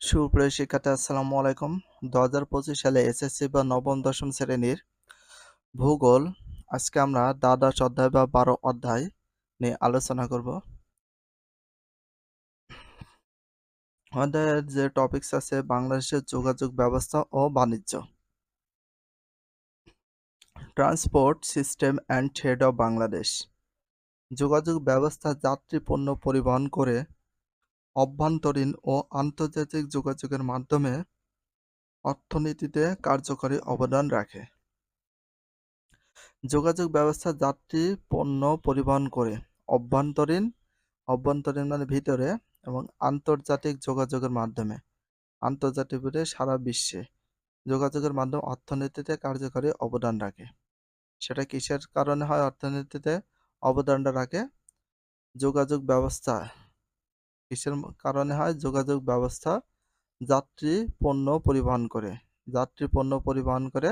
সুপ্রিয় শিক্ষার্থী, আসসালামু আলাইকুম। দু হাজার পঁচিশ সালে এসএসসি বা নবম, দশম শ্রেণির ভূগোল আজকে আমরা দ্বাদশ অধ্যায় বা বারো অধ্যায় নিয়ে আলোচনা করব। অধ্যায়ের যে টপিকস আছে, বাংলাদেশের যোগাযোগ ব্যবস্থা ও বাণিজ্য। Transport system and trade of Bangladesh যোগাযোগ ব্যবস্থা যাত্রী পণ্য পরিবহন করে অভ্যন্তরীণ ও আন্তর্জাতিক যোগাযোগের মাধ্যমে অর্থনীতিতে কার্যকরী অবদান রাখে। যোগাযোগ ব্যবস্থা যাত্রী পণ্য পরিবহন করে অভ্যন্তরীণ অভ্যন্তরীণ মানে ভিতরে এবং আন্তর্জাতিক যোগাযোগের মাধ্যমে। আন্তর্জাতিক সারা বিশ্বে যোগাযোগের মাধ্যমে অর্থনীতিতে কার্যকরী অবদান রাখে। সেটা কিসের কারণে হয়? অর্থনীতিতে অবদানটা রাখে। যোগাযোগ ব্যবস্থা কিসের কারণে হয়? যোগাযোগ ব্যবস্থা যাত্রী পণ্য পরিবহন করে। যাত্রী পণ্য পরিবহন করে,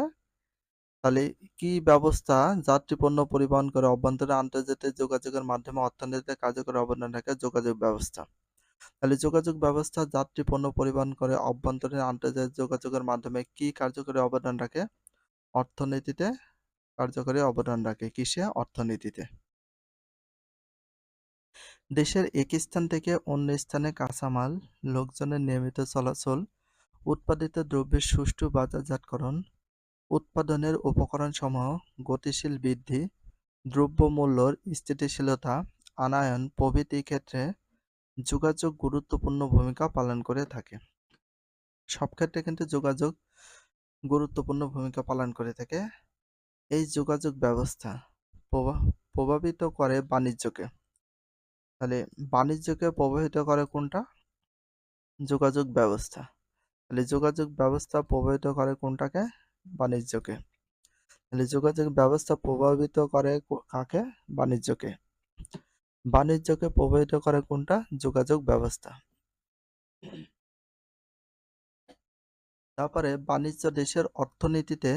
তাহলে কি ব্যবস্থা? যাত্রী পণ্য পরিবহন করে অভ্যন্তরীণ আন্তর্জাতিক যোগাযোগের মাধ্যমে অর্থনীতিতে কার্যকরী অবদান রাখে যোগাযোগ ব্যবস্থা। তাহলে যোগাযোগ ব্যবস্থা যাত্রী পণ্য পরিবহন করে অভ্যন্তরীণ আন্তর্জাতিক যোগাযোগের মাধ্যমে কি কার্যকরী অবদান রাখে? অর্থনীতিতে কার্যকরী অবদান রাখে। কিসে? অর্থনীতিতে। দেশের এক স্থান থেকে অন্য স্থানে কাঁচামাল, লোকজনের নিয়মিত চলাচল, উৎপাদিত দ্রব্যের সুষ্ঠু বাজারজাতকরণ, উৎপাদনের উপকরণসমূহ, গতিশীল বৃদ্ধি, দ্রব্যমূল্যর স্থিতিশীলতা, আনায়ন প্রভৃতি ক্ষেত্রে যোগাযোগ গুরুত্বপূর্ণ ভূমিকা পালন করে থাকে। সব ক্ষেত্রে কিন্তু যোগাযোগ গুরুত্বপূর্ণ ভূমিকা পালন করে থাকে। এই যোগাযোগ ব্যবস্থা প্রভাবিত করে বাণিজ্যকে। তাহলে বাণিজ্যকে প্রভাবিত করে কোনটা? যোগাযোগ ব্যবস্থা। তাহলে যোগাযোগ ব্যবস্থা প্রভাবিত করে কোনটাকে? বাণিজ্যকে। তাহলে যোগাযোগ ব্যবস্থা প্রভাবিত করে কাকে? বাণিজ্যকে। বাণিজ্যকে প্রভাবিত করে কোনটা? যোগাযোগ ব্যবস্থা। তারপরে বাণিজ্য দেশের অর্থনীতিতে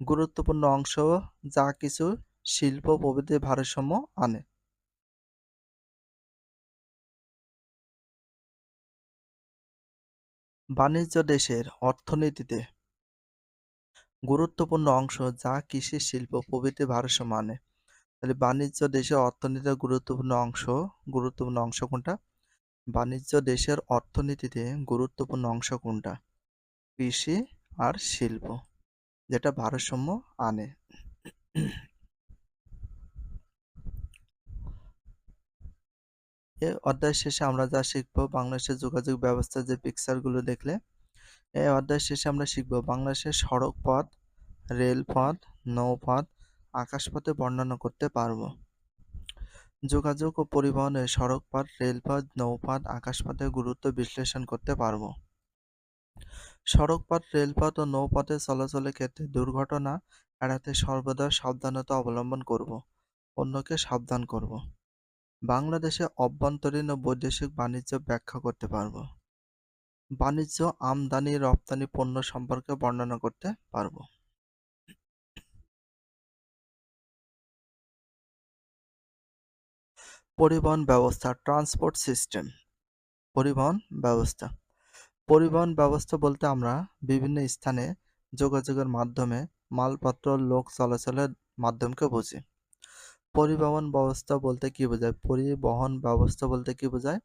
গুরুত্বপূর্ণ অংশ যা কিছু শিল্প প্রভৃতির ভারসাম্য আনে। বাণিজ্য দেশের অর্থনীতিতে গুরুত্বপূর্ণ অংশ যা কৃষি, শিল্প, প্রভৃতি ভারসাম্য আনে তাহলে বাণিজ্য দেশের অর্থনীতির গুরুত্বপূর্ণ অংশ গুরুত্বপূর্ণ অংশ কোনটা? বাণিজ্য দেশের অর্থনীতিতে গুরুত্বপূর্ণ অংশ কোনটা? কৃষি আর শিল্প, যেটা ভারসাম্য আনে। এ অধ্যায় শেষে আমরা যা শিখব, বাংলাদেশের যোগাযোগ ব্যবস্থা যে পিকচারগুলো দেখলে এই অধ্যায় শেষে আমরা শিখব, বাংলাদেশের সড়ক পথ রেলপথ নৌপথ আকাশপথে বর্ণনা করতে পারব। যোগাযোগ ও পরিবহনে সড়কপথ রেলপথ নৌপথ আকাশপথের গুরুত্ব বিশ্লেষণ করতে পারব। সড়কপথ রেলপথ ও নৌপথে চলাচলের ক্ষেত্রে দুর্ঘটনা এড়াতে সর্বদা সাবধানতা অবলম্বন করব, অন্যকে সাবধান করব। বাংলাদেশে অভ্যন্তরীণ ও বৈদেশিক বাণিজ্য ব্যাখ্যা করতে পারব। বাণিজ্য আমদানি, রপ্তানি, পণ্য সম্পর্কে বর্ণনা করতে পারব। পরিবহন ব্যবস্থা, ট্রান্সপোর্ট সিস্টেম। পরিবহন ব্যবস্থা। পরিবহন ব্যবস্থা বলতে আমরা বিভিন্ন স্থানে যোগাযোগের মাধ্যমে মালপত্র, লোক চলাচলের মাধ্যমকে বুঝি। পরিবহন ব্যবস্থা বলতে কি বোঝায়? পরিবহন ব্যবস্থা বলতে কি বোঝায়?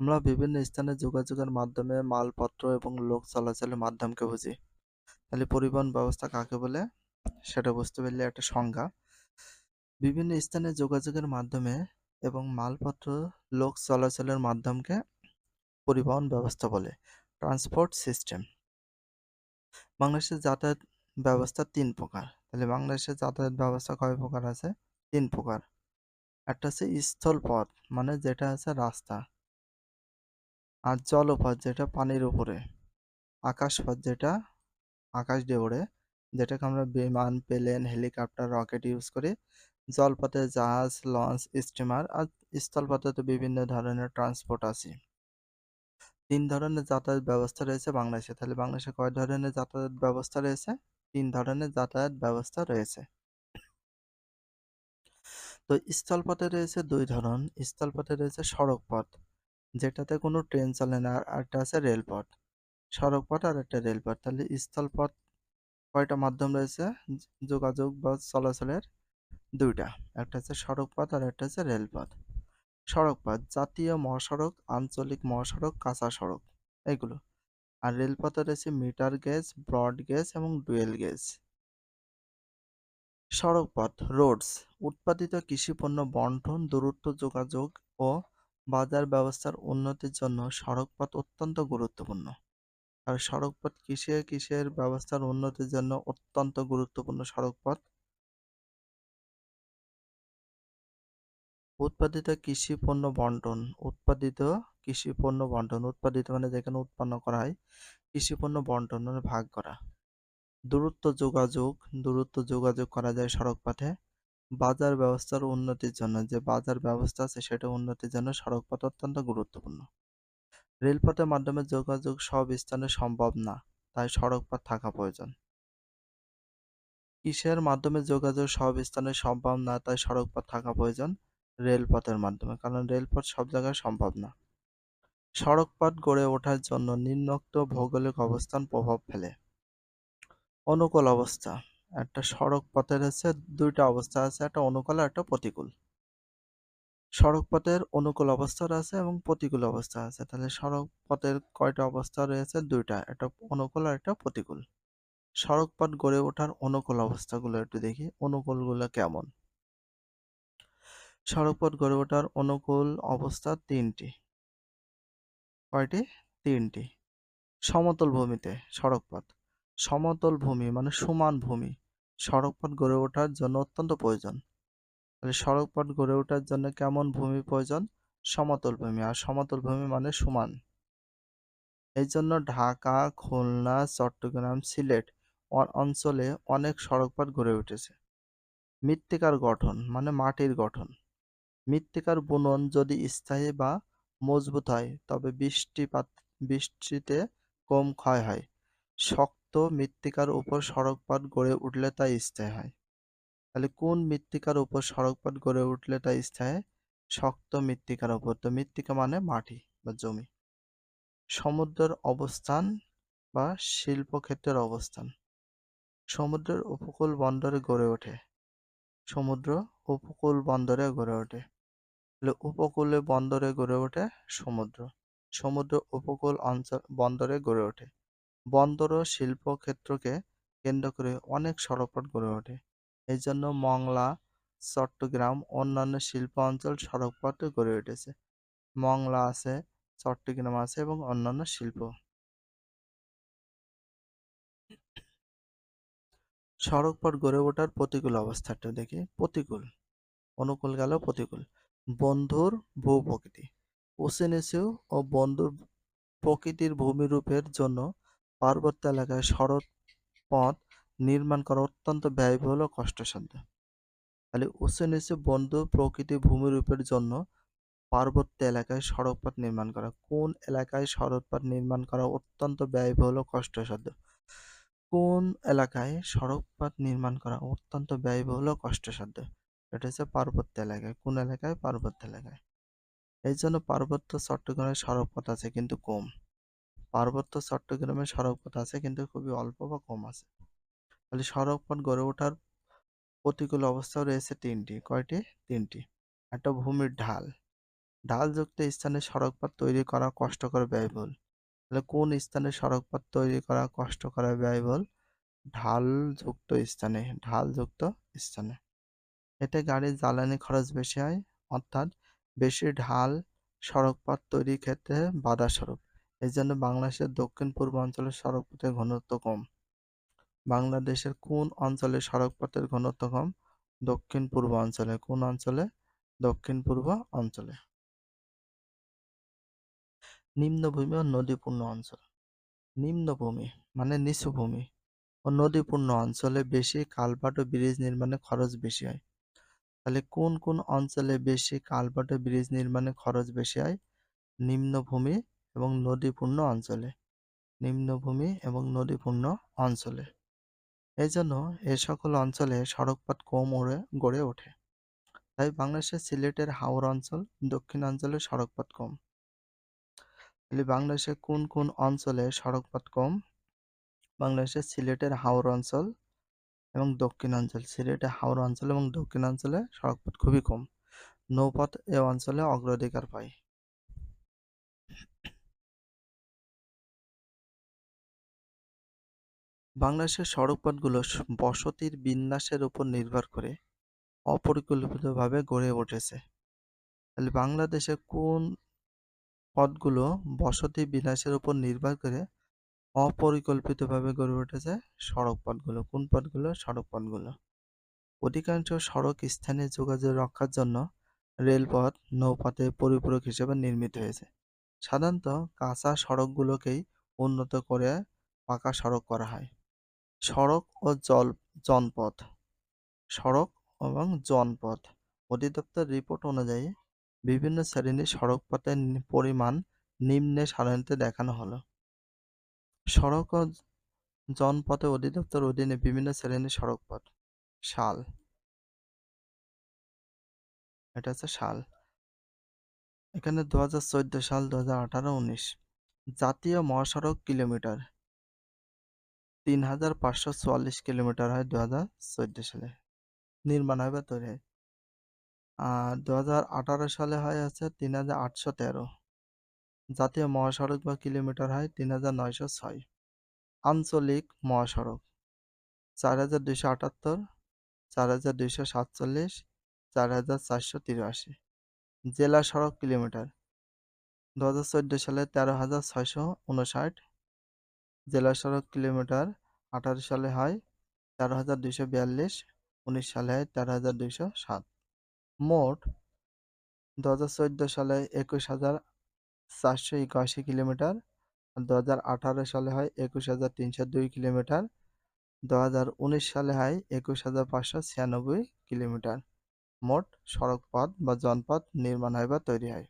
আমরা বিভিন্ন স্থানে যোগাযোগের মাধ্যমে মালপত্র এবং লোক চলাচলের মাধ্যমকে বুঝি। তাহলে পরিবহন ব্যবস্থা কাকে বলে? সেটা বুঝতে পারলে একটা সংজ্ঞা। বিভিন্ন স্থানে যোগাযোগের মাধ্যমে এবং মালপত্র লোক চলাচলের মাধ্যমকে পরিবহন ব্যবস্থা বলে। Transport system. বাংলাদেশের যাতায়াত ব্যবস্থা তিন প্রকার। তাহলে বাংলাদেশের যাতায়াত ব্যবস্থা কয় প্রকার আছে? তিন প্রকার। একটা হচ্ছে স্থলপথ মানে যেটা আছে রাস্তা। আর জলপথ, যেটা পানির উপরে। আকাশপথ, যেটা আকাশ দিয়ে যেটাকে আমরা বিমান, প্লেন, হেলিকপ্টার, রকেট ইউজ করি। জলপথে জাহাজ, লঞ্চ, স্টিমার আর স্থলপথে তো বিভিন্ন ধরনের ট্রান্সপোর্ট আছে। তিন ধরনের যাতায়াত ব্যবস্থা রয়েছে বাংলাদেশে। তাহলে বাংলাদেশে কয় ধরনের যাতায়াত ব্যবস্থা রয়েছে? তিন ধরনের যাতায়াত ব্যবস্থা রয়েছে। তো স্থলপথে রয়েছে দুই ধরন। স্থলপথে রয়েছে সড়ক পথ যেটাতে কোনো ট্রেন চলে না, আর একটা আছে রেলপথ। সড়কপথ আর একটা রেলপথ। তাহলে স্থলপথ কয়টা মাধ্যম রয়েছে? যোগাযোগ বা চলাচলের দুইটা। একটা হচ্ছে সড়কপথ, আর একটা হচ্ছে রেলপথ। সড়কপথ, জাতীয় মহাসড়ক, আঞ্চলিক মহাসড়ক, কাঁচা সড়ক, এগুলো। আর রেলপথে রয়েছে মিটার গেজ, ব্রড গেজ এবং ডুয়েল গেজ। সড়কপথ, রোডস, উৎপাদিত কৃষিপণ্য বন্টন, দূরত্ব যোগাযোগ ও বাজার ব্যবস্থার উন্নতির জন্য সড়কপথ অত্যন্ত গুরুত্বপূর্ণ। আর সড়কপথ কিসে কিসের ব্যবস্থার উন্নতির জন্য অত্যন্ত গুরুত্বপূর্ণ সড়কপথ। উৎপাদিত কৃষি পণ্য বন্টন, উৎপাদিত কৃষি পণ্য বন্টন, উৎপাদিত মানে যেখানে উৎপন্ন করা হয়, কৃষি পণ্য বন্টন মানে ভাগ করা। দূরত্ব যোগাযোগ দূরত্ব যোগাযোগ করা যায় সড়ক পথে। বাজার ব্যবস্থার উন্নতির জন্য, যে বাজার ব্যবস্থা আছে সেটা উন্নতির জন্য সড়ক পথ অত্যন্ত গুরুত্বপূর্ণ। রেলপথের মাধ্যমে যোগাযোগ সব স্থানে সম্ভব না, তাই সড়ক পথ থাকা প্রয়োজন। কিসের মাধ্যমে যোগাযোগ সব স্থানে সম্ভব না, তাই সড়ক পথ থাকা প্রয়োজন রেলপথের মাধ্যমে, কারণ রেলপথ সব জায়গায় সম্ভব না। সড়কপথ গড়ে ওঠার জন্য নিম্নোক্ত ভৌগোলিক অবস্থান প্রভাব ফেলে। অনুকূল অবস্থা। একটা সড়ক পথের হচ্ছে দুইটা অবস্থা আছে, একটা অনুকূল আর একটা প্রতিকূল। সড়ক পথের অনুকূল অবস্থা আছে এবং প্রতিকূল অবস্থা আছে। তাহলে সড়ক পথের কয়টা অবস্থা রয়েছে? দুইটা, একটা অনুকূল আর একটা প্রতিকূল। সড়ক পথ গড়ে ওঠার অনুকূল অবস্থাগুলো একটু দেখি, অনুকূলগুলো কেমন? সড়ক পথ গড়ে ওঠার অনুকূল অবস্থা তিনটি। কয়টি? তিনটি। সমতল ভূমিতে সড়ক পথ। সমতল ভূমি মানে সমান ভূমি। সড়ক পথ গড়ে ওঠার জন্য অত্যন্ত প্রয়োজন। তাহলে সড়ক পথ গড়ে ওঠার জন্য কেমন ভূমি প্রয়োজন? সমতল ভূমি। আর সমতল ভূমি মানে সমান। এই জন্য ঢাকা, খুলনা, চট্টগ্রাম, সিলেট অঞ্চলে অনেক সড়ক পথ গড়ে উঠেছে। মৃত্তিকার গঠন মানে মাটির গঠন। মৃত্তিকার বুনন যদি স্থায়ী বা মজবুত হয়, তবে বৃষ্টিপাত, বৃষ্টিতে কম ক্ষয় হয়। শক্ত মৃত্তিকার উপর সড়কপথ গড়ে উঠলে তা স্থায়ী হয়। তাহলে কোন মৃত্তিকার উপর সড়কপথ গড়ে উঠলে তা স্থায়ী শক্ত মৃত্তিকার উপর। তো মৃত্তিকা মানে মাটি বা জমি। সমুদ্রের অবস্থান বা শিল্পক্ষেত্রের অবস্থান। সমুদ্রের উপকূল বন্দরে গড়ে ওঠে। সমুদ্র উপকূল বন্দরে গড়ে ওঠে। উপকূলে বন্দরে গড়ে ওঠে সমুদ্র। সমুদ্র উপকূল অঞ্চল বন্দরে গড়ে ওঠে। বন্দর ও শিল্প ক্ষেত্রকে কেন্দ্র করে অনেক সড়কপথ গড়ে ওঠে। এই জন্য মংলা, চট্টগ্রাম অন্যান্য শিল্প অঞ্চল সড়কপথ গড়ে উঠেছে। মংলা আছে, চট্টগ্রাম আছে এবং অন্যান্য শিল্প। সড়কপথ গড়ে ওঠার প্রতিকূল অবস্থাটা দেখি। প্রতিকূল, অনুকূল গেল প্রতিকূল। বন্ধুর ভূ-প্রকৃতি উঁচু নিচু ও বন্ধুর প্রকৃতির ভূমিরূপের জন্য পার্বত্য এলাকায় সড়ক পথ নির্মাণ করা অত্যন্ত ব্যয়বহুল ও কষ্টসাধ্য। তাহলে উঁচু নিচু বন্ধু প্রকৃতি ভূমিরূপের জন্য পার্বত্য এলাকায় সড়ক পথ নির্মাণ করা, কোন এলাকায় সড়ক পথ নির্মাণ করা অত্যন্ত ব্যয়বহুল ও কষ্টসাধ্য? কোন এলাকায় সড়ক পথ নির্মাণ করা অত্যন্ত ব্যয়বহুল ও কষ্টসাধ্য? এটা হচ্ছে পার্বত্য এলাকায় কোন এলাকায়? পার্বত্য এলাকায়। এই জন্য পার্বত্য চট্টগ্রামের সড়কপথ আছে কিন্তু কম। পার্বত্য চট্টগ্রামে সড়কপথ আছে, কিন্তু খুবই অল্প বা কম আছে। তাহলে সড়কপথ গড়ে ওঠার প্রতিকূল অবস্থাও রয়েছে তিনটি। কয়টি? তিনটি। একটা ভূমির ঢাল। ঢালযুক্ত স্থানে সড়কপথ তৈরি করা কষ্টকর ব্যয়বহুল। তাহলে কোন স্থানে সড়কপথ তৈরি করা কষ্টকর ব্যয়বহুল? ঢালযুক্ত স্থানে। ঢালযুক্ত স্থানে। এতে গাড়ির জ্বালানি খরচ বেশি হয়, অর্থাৎ বেশি ঢাল সড়কপথ তৈরির ক্ষেত্রে বাধাস্বরূপ। জন্য বাংলাদেশের দক্ষিণ-পূর্ব অঞ্চলের সড়কপথের ঘনত্ব কম। বাংলাদেশের কোন অঞ্চলে সড়কপথের ঘনত্ব কম? দক্ষিণ-পূর্ব অঞ্চলে। কোন অঞ্চলে? দক্ষিণ-পূর্ব অঞ্চলে। নিম্নভূমি ও নদীপূর্ণ অঞ্চল। নিম্নভূমি মানে নিচু ভূমি। ও নদীপূর্ণ অঞ্চলে বেশি কালভার্ট ও ব্রিজ নির্মাণে খরচ বেশি হয়। তাহলে কোন কোন অঞ্চলে বেশি কালভার্ট ও ব্রিজ নির্মাণে খরচ বেশি হয়? নিম্নভূমি এবং নদীপূর্ণ অঞ্চলে, নিম্নভূমি এবং নদীপূর্ণ অঞ্চলে। এজন্য এ সকল অঞ্চলে সড়কপথ কম গড়ে ওঠে। তাই বাংলাদেশের সিলেটের হাওর অঞ্চল দক্ষিণাঞ্চলে সড়কপথ কম। তাহলে বাংলাদেশে কোন কোন অঞ্চলে সড়কপথ কম? বাংলাদেশের সিলেটের হাওর অঞ্চল এবং দক্ষিণাঞ্চল সিলেটের হাওর অঞ্চল এবং দক্ষিণাঞ্চলে সড়কপথ খুবই কম। নৌপথ এ অঞ্চলে অগ্রাধিকার পায়। বাংলাদেশের সড়কপথগুলো বসতির বিন্যাসের উপর নির্ভর করে অপরিকল্পিতভাবে গড়ে উঠেছে। তাহলে বাংলাদেশে কোন পথগুলো বসতি বিন্যাসের উপর নির্ভর করে অপরিকল্পিতভাবে গড়ে উঠেছে? সড়ক পথগুলো কোন পথগুলো? সড়ক পথগুলো অধিকাংশ সড়ক স্থানীয় যোগাযোগ রক্ষার জন্য রেলপথ নৌপথে পরিপূরক হিসেবে নির্মিত হয়েছে। সাধারণত কাঁচা সড়কগুলোকেই উন্নত করে পাকা সড়ক করা হয়। সড়ক ও জল, জনপথ। সড়ক এবং জনপথ। অধিদপ্তর রিপোর্ট অনুযায়ী বিভিন্ন শ্রেণির সড়ক পথের পরিমাণ নিম্নে সারণীতে দেখানো হলো। সড়ক ও জনপথে অধিদপ্তর অধীনে বিভিন্ন শ্রেণির সড়ক পথ সাল এটা হচ্ছে শাল। এখানে দু হাজার চোদ্দ সাল দু হাজার আঠারো উনিশ। জাতীয় মহাসড়ক কিলোমিটার। তিন হাজার পাঁচশো চুয়াল্লিশ কিলোমিটার হয় দু হাজার চোদ্দ সালে। নির্মাণ হয় বা তৈরি হয়। আর দু হাজার আঠারো সালে হয় আছে তিন হাজার আটশো তেরো। জাতীয় মহাসড়ক বা কিলোমিটার হয় তিন হাজার নয়শো ছয়। আঞ্চলিক মহাসড়ক চার হাজার দুইশো আটাত্তর চার হাজার দুইশো সাতচল্লিশ চার হাজার চারশো তিরাশি। জেলা সড়ক কিলোমিটার দু হাজার চোদ্দ সালে তেরো হাজার ছয়শো উনষাট। জেলা সড়ক কিলোমিটার আঠারো সালে হয় তেরো হাজার দুইশো বিয়াল্লিশ, উনিশ সালে হয় তেরো হাজার দুইশো সাত। মোট দু হাজার চোদ্দ সালে একুশ হাজার চারশো একাশি কিলোমিটার, দু হাজার আঠারো সালে হয়, একুশ হাজার তিনশো দুই কিলোমিটার, দু হাজার উনিশ সালে হয়, একুশ হাজার পাঁচশো ছিয়ানব্বই কিলোমিটার। মোট সড়ক পথ বা জনপথ নির্মাণ হয় বা তৈরি হয়।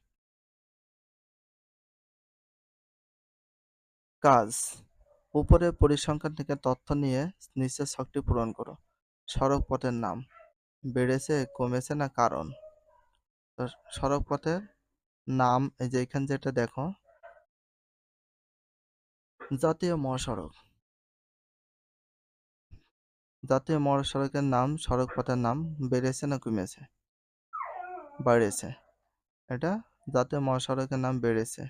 কাজ উপরের পরিসংখ্যান থেকে তথ্য নিয়ে নিচের ছকটি পূরণ করো। সড়ক পথের নাম। বেড়েছে, কমেছে না কারণ? তো সড়ক পথের নাম এই যে এখানে যেটা দেখো। জাতীয় মহাসড়ক জাতীয় মহাসড়কের নাম সড়ক পথের নাম বেড়েছে না কমেছে? বাড়েছে। এটা জাতীয় মহাসড়কের নাম বেড়েছে।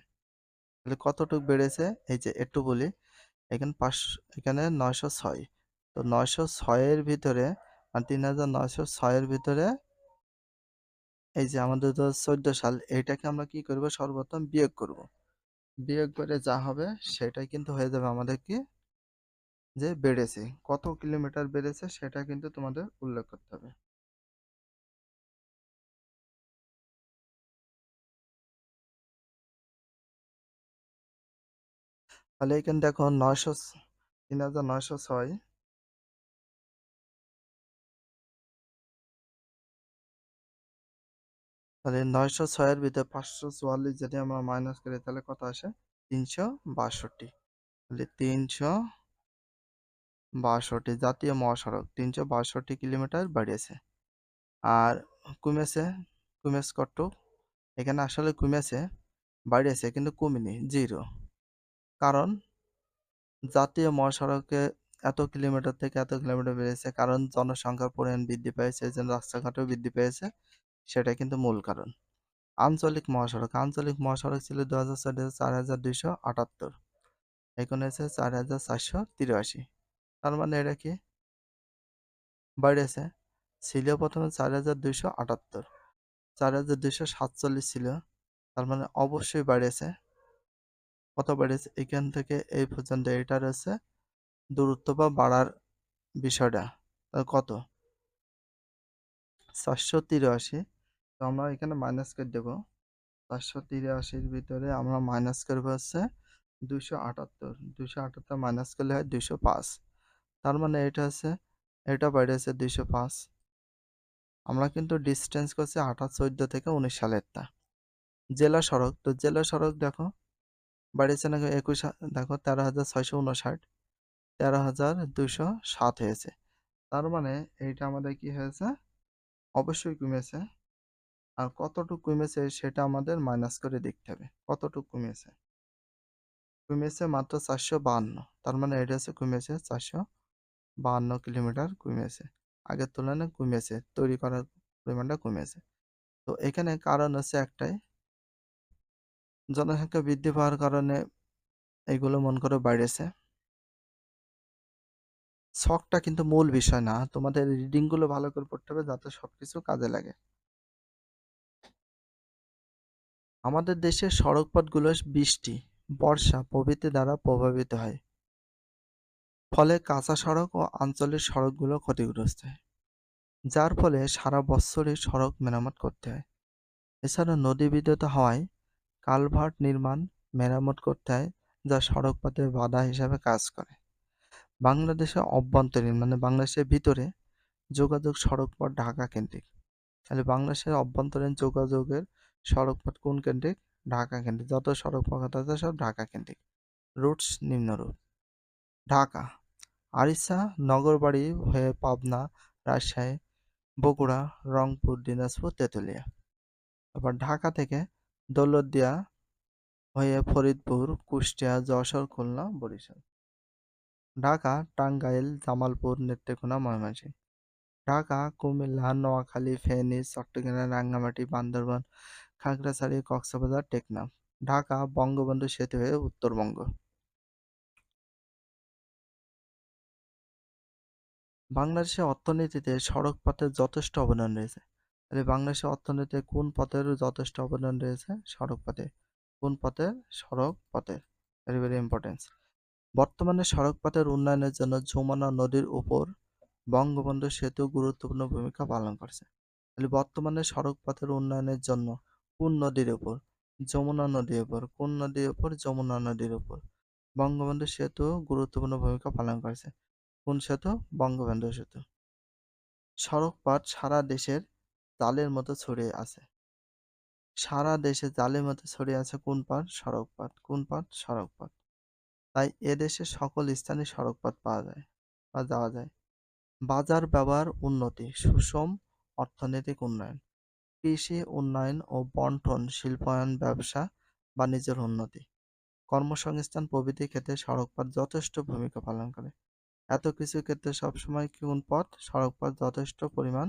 তাহলে কতটুক বেড়েছে? এই যে একটু বলি। এখানে পাঁচ, এখানে নয়শো ছয়। তো নয়শো ছয়ের ভিতরে মানে তিন হাজার নয়শো ছয়ের ভিতরে এই যে আমাদের দু চোদ্দ সাল, এইটাকে আমরা কি করব? সর্বপ্রথম বিয়োগ করব। বিয়োগ করে যা হবে সেটাই কিন্তু হয়ে যাবে আমাদের কি? যে বেড়েছে। কত কিলোমিটার বেড়েছে সেটা কিন্তু তোমাদের উল্লেখ করতে হবে। তাহলে এখানে দেখো নয়শো তিন হাজার নয়শো ছয়। তাহলে নয়শো ছয়ের ভিতরে পাঁচশো চুয়াল্লিশ যদি আমরা মাইনাস করি, তাহলে কত আসে? তিনশো বাষট্টি। তাহলে তিনশো বাষট্টি জাতীয় মহাসড়ক, তিনশো বাষট্টি কিলোমিটার বাড়িয়েছে। আর কমেছে কমেছে কত? এখানে আসলে কমেছে, বাড়িয়েছে, কিন্তু কমেনি জিরো কারণ জাতীয় মহাসড়কে এত কিলোমিটার থেকে এত কিলোমিটার বেড়েছে। কারণ জনসংখ্যার পরিমাণ বৃদ্ধি পেয়েছে জন্য রাস্তাঘাটও বৃদ্ধি পেয়েছে, সেটা কিন্তু মূল কারণ। আঞ্চলিক মহাসড়ক আঞ্চলিক মহাসড়ক ছিল দু হাজার চোদ্দ চার হাজার দুইশো আটাত্তর, এখন হয়েছে চার হাজার চারশো তিরাশি। তার মানে এটা কি? বাড়িয়েছে। ছিল প্রথমে চার হাজার দুইশো আটাত্তর, চার হাজার দুইশো সাতচল্লিশ ছিল, তার মানে অবশ্যই বাড়িয়েছে। কত বাড়িয়েছে এখান থেকে এই পর্যন্ত এটা রয়েছে। দূরত্ব বা বাড়ার বিষয়টা কত? চারশো তিরাশি। তো আমরা এখানে মাইনাস করে দেবো। চারশো তিরাশির ভিতরে আমরা মাইনাস করব হচ্ছে দুইশো আটাত্তর। দুইশো আটাত্তর মাইনাস করলে হয় দুইশো পাঁচ। তার মানে এটা আছে এটা বেড়েছে দুইশো পাঁচ। আমরা কিন্তু ডিস্টেন্স করছি আঠাশ, চোদ্দ থেকে উনিশ সালেরটা। জেলা সড়ক, তো জেলা সড়ক দেখো বাড়িয়েছে নাকি একুশ দেখো, তেরো হাজার ছয়শো উনষাট, তেরো হাজার দুইশো সাত হয়েছে। তার মানে এইটা আমাদের কি হয়েছে? অবশ্যই কমেছে। আর কতটুকু কমেছে সেটা আমাদের মাইনাস করে দেখতে হবে। কতটুকু কমেছে? কমেছে মাত্র চারশো বাহান্ন। তার মানে এটা হচ্ছে কমেছে চারশো বাহান্ন কিলোমিটার কমেছে। আগের তুলনায় কমেছে, তৈরি করার পরিমাণটা কমেছে। তো এখানে কারণ হচ্ছে একটাই জনসংখ্যা বৃদ্ধি পাওয়ার কারণে এগুলো মন করে বাড়েছে শখটা কিন্তু মূল বিষয় না, তোমাদের রিডিংগুলো ভালো করে পড়তে হবে যাতে সবকিছু কাজে লাগে। আমাদের দেশের সড়কপথগুলো বৃষ্টি, বর্ষা প্রভৃতি দ্বারা প্রভাবিত হয়। ফলে কাঁচা সড়ক ও আঞ্চলিক সড়কগুলো ক্ষতিগ্রস্ত হয়, যার ফলে সারা বছরই সড়ক মেরামত করতে হয়। এছাড়া নদী বিদ্যুৎ হওয়ায় কালভার্ট নির্মাণ মেরামত করতে হয়, যা সড়ক পথের বাধা হিসাবে কাজ করে। বাংলাদেশে অভ্যন্তরীণ মানে বাংলাদেশের ভিতরে যোগাযোগ সড়কপথ ঢাকা কেন্দ্রিক তাহলে বাংলাদেশের অভ্যন্তরীণ যোগাযোগের সড়কপথ কোন কেন্দ্রিক ঢাকা কেন্দ্রিক যত সড়ক পথ আছে সব ঢাকা কেন্দ্রিক রুটস নিম্নরূপ ঢাকা। আরিসা নগরবাড়ি হয়ে পাবনা, রাজশাহী, বগুড়া, রংপুর, দিনাজপুর, তেঁতুলিয়া। আবার ঢাকা থেকে দৌলতদিয়া হয়ে ফরিদপুর, কুষ্টিয়া, যশোর, খুলনা, বরিশাল। ঢাকা, টাঙ্গাইল, জামালপুর, নেত্রকোনা, ময়মনসিংহ। ঢাকা, কুমিল্লা, নোয়াখালী ফেনী চট্টগ্রাম, রাঙ্গামাটি, বান্দরবান, খাগড়াছড়ি, কক্সবাজার, টেকনাফ। ঢাকা, বঙ্গবন্ধু সেতু হয়ে উত্তরবঙ্গ। বাংলাদেশের অর্থনীতিতে সড়ক পথের যথেষ্ট অবদান রয়েছে। তাহলে বাংলাদেশের অর্থনীতিতে কোন পথের যথেষ্ট অবদান রয়েছে? সড়ক পথে। কোন পথে? সড়ক পথে। ভেরি ভেরি ইম্পর্টেন্স বর্তমানে সড়ক পথের উন্নয়নের জন্য যমুনা নদীর উপর বঙ্গবন্ধু সেতু গুরুত্বপূর্ণ ভূমিকা পালন করছে। তাহলে বর্তমানে সড়ক পথের উন্নয়নের জন্য কোন নদীর উপর? যমুনা নদীর উপর। কোন নদীর উপর? যমুনা নদীর উপর। বঙ্গবন্ধু সেতু গুরুত্বপূর্ণ ভূমিকা পালন করেছে। কোন সেতু? বঙ্গবন্ধু সেতু। সড়ক পথ সারা দেশের জালের মতো ছড়িয়ে আছে। সারা দেশে জালের মতো ছড়িয়ে আছে কোন পথ সড়ক পথ কোন পথ সড়ক পথ তাই এদেশে সকল স্থানে সড়ক পথ পাওয়া যায় বা যাওয়া যায়। বাজার ব্যবহার উন্নতি, সুষম অর্থনৈতিক উন্নয়ন, কৃষি উন্নয়ন ও বন্টন, শিল্পায়ন, ব্যবসা, বাণিজ্যের উন্নতি। কর্মসংস্থান প্রভৃতি ক্ষেত্রে সড়ক পথ যথেষ্ট ভূমিকা পালন করে। এত কিছু ক্ষেত্রে সবসময় কোন পথ? সড়ক পথ যথেষ্ট পরিমাণ